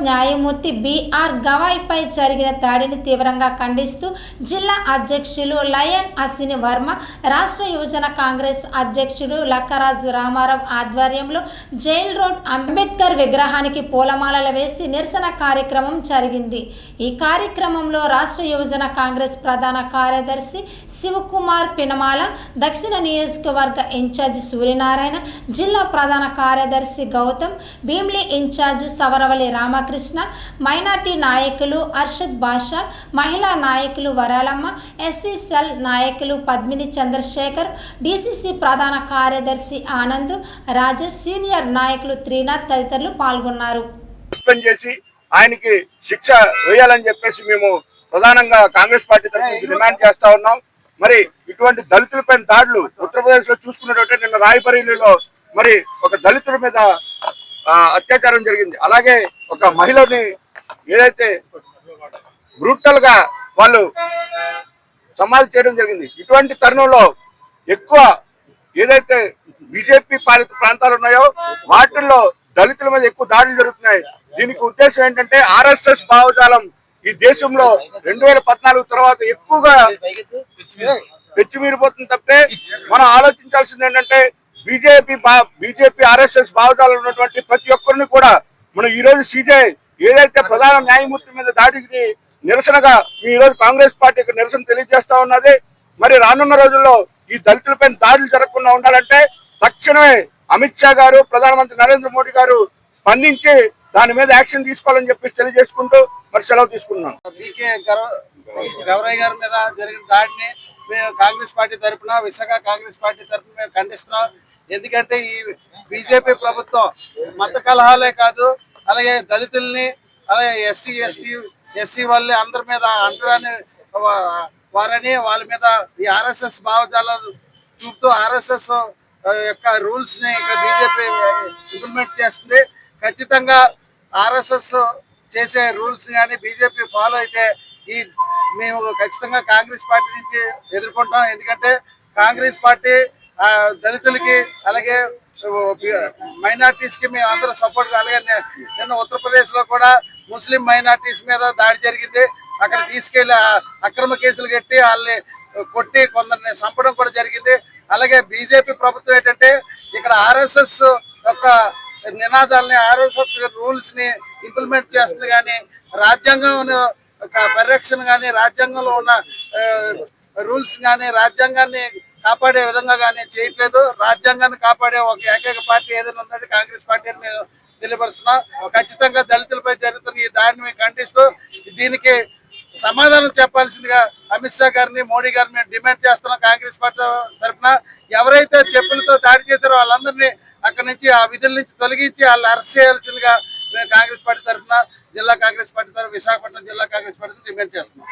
న్యాయమూర్తి బీఆర్ గవాయ్పై జరిగిన దాడిని తీవ్రంగా ఖండిస్తూ జిల్లా అధ్యక్షులు లయన్ అశ్విని వర్మ రాష్ట్ర యువజన కాంగ్రెస్ అధ్యక్షుడు లక్కరాజు రామారావు ఆధ్వర్యంలో జైల్ రోడ్ అంబేద్కర్ విగ్రహానికి పూలమాలలు వేసి నిరసన కార్యక్రమం జరిగింది. ఈ కార్యక్రమంలో రాష్ట్ర యువజన కాంగ్రెస్ ప్రధాన కార్యదర్శి శివకుమార్ పినమాల దక్షిణ నియోజకవర్గ ఇన్ఛార్జి సూర్యనారాయణ జిల్లా ప్రధాన కార్యదర్శి Gautam Bheemili in charge Savaravalli Ramakrishna minority నాయకులు అర్షద్ బాషా మహిళా నాయకులు వరాలమ్మ ఎస్సీ సెల్ నాయకులు పద్మిని చంద్రశేఖర్ డిసిసి ప్రధాన కార్యదర్శి ఆనంద్ రాజేష్ సీనియర్ నాయకులు త్రీనాథ్ తదితరులు పాల్గొన్నారు. చేసి ఆయనకి శిక్ష వేయాలని చెప్పేసి మేము ప్రధానంగా కాంగ్రెస్ పార్టీ తరఫున డిమాండ్ చేస్తా ఉన్నాం. మరి ఇటువంటి దళితులపైన దాడులు ఉత్తరప్రదేశ్లో చూసుకున్నట్టు నిన్న రాయబరేలీలో మరి ఒక దళితుల మీద అత్యాచారం జరిగింది. అలాగే ఒక మహిళని ఏదైతే బ్రూటల్గా వాళ్ళు సమాధి చేయడం జరిగింది. ఇటువంటి తరుణంలో ఎక్కువ ఏదైతే బీజేపీ పాలిత ప్రాంతాలు ఉన్నాయో వాటిల్లో దళితుల మీద ఎక్కువ దాడులు జరుగుతున్నాయి. దీనికి ఉద్దేశం ఏంటంటే ఆర్ఎస్ఎస్ భావజాలం ఈ దేశంలో రెండు వేల పద్నాలుగు తర్వాత ఎక్కువగా పెచ్చిమీరిపోతుంది తప్పితే మనం ఆలోచించాల్సింది ఏంటంటే బీజేపీ బీజేపీ ఆర్ఎస్ఎస్ భావజాలు ఉన్నటువంటి ప్రతి ఒక్కరిని కూడా మనం ఈ రోజు సీజే ఏదైతే ప్రధాన న్యాయమూర్తి మీద దాడికి నిరసనగా మీ ఈ రోజు కాంగ్రెస్ పార్టీకి నిరసన తెలియజేస్తా ఉన్నది. మరి రానున్న రోజుల్లో ఈ దళితులపై దాడులు జరగకుండా ఉండాలంటే తక్షణమే అమిత్ షా గారు ప్రధానమంత్రి నరేంద్ర మోడీ గారు స్పందించి దాని మీద యాక్షన్ తీసుకోవాలని చెప్పేసి తెలియజేసుకుంటూ మరి సెలవు తీసుకున్నాం బీకే గౌరయ్య గారి మీద జరిగిన దాడిని మేము కాంగ్రెస్ పార్టీ తరఫున విశాఖ కాంగ్రెస్ పార్టీ తరఫున మేము ఖండిస్తున్నాం. ఎందుకంటే ఈ బీజేపీ ప్రభుత్వం మత కలహాలే కాదు అలాగే దళితుల్ని అలాగే ఎస్టీ ఎస్టీ ఎస్సీ వాళ్ళని అందరి మీద అంటరాని వారని వాళ్ళ మీద ఈ ఆర్ఎస్ఎస్ భావజాలను చూపుతూ ఆర్ఎస్ఎస్ యొక్క రూల్స్ని ఇక్కడ బీజేపీ ఇంప్లిమెంట్ చేస్తుంది. ఖచ్చితంగా ఆర్ఎస్ఎస్ చేసే రూల్స్ కానీ బీజేపీ ఫాలో అయితే ఈ మేము ఖచ్చితంగా కాంగ్రెస్ పార్టీ నుంచి ఎదుర్కొంటాం. ఎందుకంటే కాంగ్రెస్ పార్టీ దళితులకి అలాగే మైనార్టీస్కి మేము అందరూ సపోర్ట్ అలాగే నిన్న ఉత్తరప్రదేశ్లో కూడా ముస్లిం మైనార్టీస్ మీద దాడి జరిగింది. అక్కడ తీసుకెళ్ళి అక్రమ కేసులు కట్టి వాళ్ళని కొట్టి కొందరిని చంపడం కూడా జరిగింది. అలాగే బీజేపీ ప్రభుత్వం ఏంటంటే ఇక్కడ ఆర్ఎస్ఎస్ యొక్క నినాదాలని ఆర్ఎస్ఎస్ రూల్స్ని ఇంప్లిమెంట్ చేస్తుంది కానీ రాజ్యాంగం పరిరక్షణ కానీ రాజ్యాంగంలో ఉన్న రూల్స్ కానీ రాజ్యాంగాన్ని కాపాడే విధంగా కానీ చేయట్లేదు. రాజ్యాంగాన్ని కాపాడే ఒక ఏకైక పార్టీ ఏదైనా ఉందంటే కాంగ్రెస్ పార్టీ అని మేము తెలియపరుస్తున్నాం. ఖచ్చితంగా దళితులపై జరుగుతున్న ఈ దాడిని మేము ఖండిస్తూ దీనికి సమాధానం చెప్పాల్సిందిగా అమిత్ షా గారిని మోడీ గారిని మేము డిమాండ్ చేస్తున్నాం కాంగ్రెస్ పార్టీ తరఫున. ఎవరైతే చెప్పులతో దాడి చేశారో వాళ్ళందరినీ అక్కడి నుంచి ఆ విధుల నుంచి తొలగించి వాళ్ళు అరెస్ట్ చేయాల్సిందిగా మేము కాంగ్రెస్ పార్టీ తరఫున జిల్లా కాంగ్రెస్ పార్టీ తరఫున విశాఖపట్నం జిల్లా కాంగ్రెస్ పార్టీ డిమాండ్ చేస్తున్నాం.